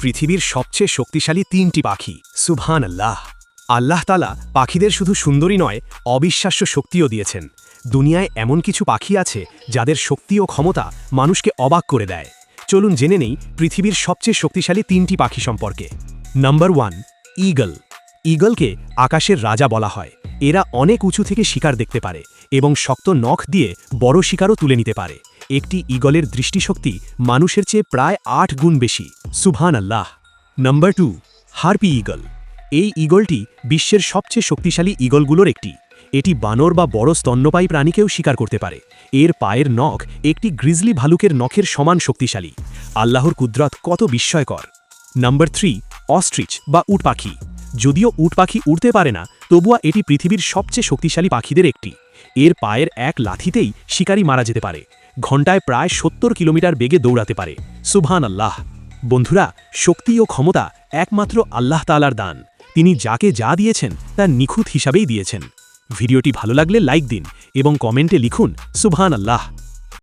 পৃথিবীর সবচেয়ে শক্তিশালী তিনটি পাখি। সুবহান আল্লাহ আল্লাহ তালা পাখিদের শুধু সুন্দরী নয়, অবিশ্বাস্য শক্তিও দিয়েছেন। দুনিয়ায় এমন কিছু পাখি আছে যাদের শক্তি ও ক্ষমতা মানুষকে অবাক করে দেয়। চলুন জেনে নেই পৃথিবীর সবচেয়ে শক্তিশালী তিনটি পাখি সম্পর্কে। Number one, eagle. ঈগলকে আকাশের রাজা বলা হয়। এরা অনেক উঁচু থেকে শিকার দেখতে পারে এবং শক্ত নখ দিয়ে বড় শিকারও তুলে নিতে পারে। একটি ঈগলের দৃষ্টিশক্তি মানুষের চেয়ে প্রায় আট গুণ বেশি। সুবহান আল্লাহ নাম্বার টু হার্পি ঈগল। এই ঈগলটি বিশ্বের সবচেয়ে শক্তিশালী ঈগলগুলোর একটি। এটি বানর বা বড় স্তন্যপায়ী প্রাণীকেও শিকার করতে পারে। এর পায়ের নখ একটি গ্রিজলি ভালুকের নখের সমান শক্তিশালী। আল্লাহর কুদরত কত বিস্ময়কর। নাম্বার থ্রি অস্ট্রিচ বা উট পাখি। যদিও উট পাখি উড়তে পারে না তবুয়া এটি পৃথিবীর সবচেয়ে শক্তিশালী পাখিদের একটি। এর পায়ের এক লাথিতেই শিকারী মারা যেতে পারে। ঘণ্টায় প্রায় সত্তর কিলোমিটার বেগে দৌড়াতে পারে। সুবহান আল্লাহ বন্ধুরা, শক্তি ও ক্ষমতা একমাত্র আল্লাহ তালার দান। তিনি যাকে যা দিয়েছেন, তা নিখুঁত হিসাবেই দিয়েছেন। ভিডিওটি ভালো লাগলে লাইক দিন এবং কমেন্টে লিখুন সুভান আল্লাহ